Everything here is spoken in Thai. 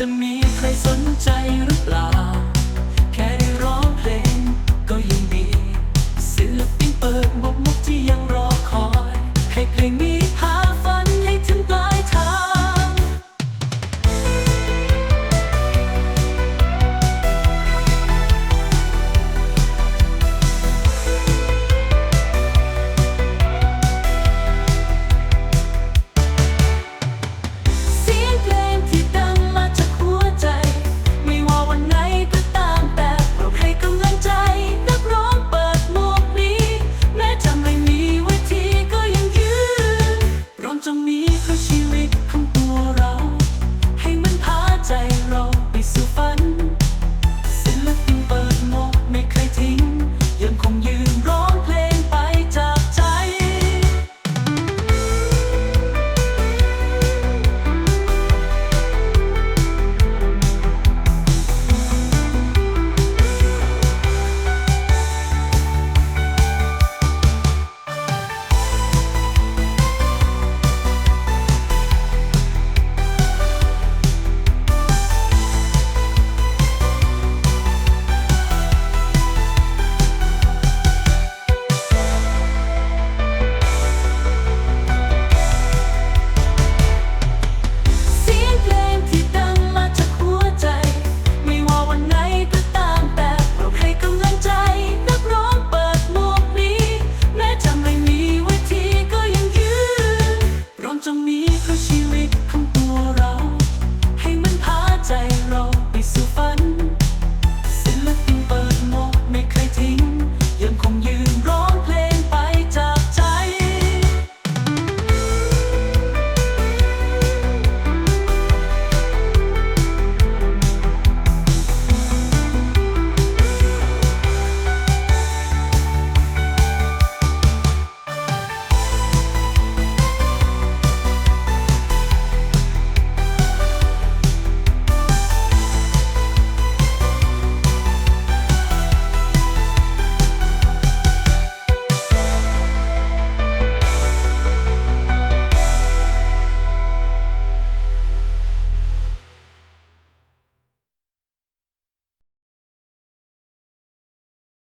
จะมีใครสนใจหรือเปล่า แค่ได้ร้องเพลงก็ยังดีศิลปินเปิดบุ